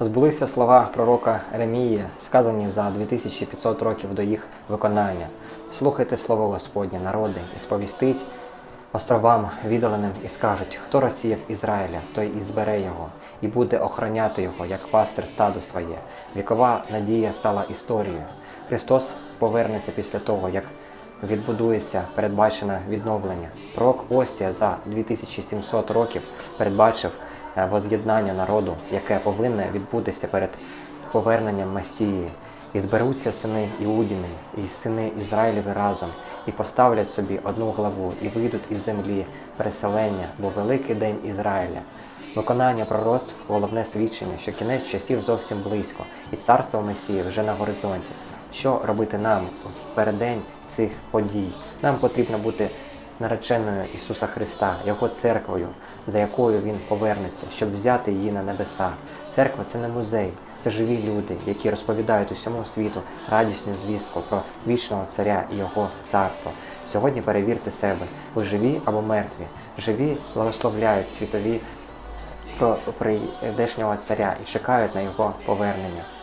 Збулися слова пророка Еремії, сказані за 2500 років до їх виконання. Слухайте слово Господнє, народи, і сповістить островам віддаленим і скажуть, хто розсіяв Ізраїля, той і збере його, і буде охороняти його, як пастир стаду своє. Вікова надія стала історією. Христос повернеться після того, як відбудується передбачене відновлення. Пророк Остія за 2700 років передбачив воз'єднання народу, яке повинне відбутися перед поверненням Месії. І зберуться сини Іудіни, і сини Ізраїлеві разом, і поставлять собі одну главу, і вийдуть із землі переселення, бо великий день Ізраїля. Виконання пророцтв головне свідчення, що кінець часів зовсім близько, і царство Месії вже на горизонті. Що робити нам в переддень цих подій? Нам потрібно бути нареченою Ісуса Христа, Його церквою, за якою Він повернеться, щоб взяти її на небеса. Церква це не музей, це живі люди, які розповідають усьому світу радісну звістку про вічного царя і його царство. Сьогодні перевірте себе, ви живі або мертві. Живі благословляють світові про прийдешнього царя і чекають на його повернення.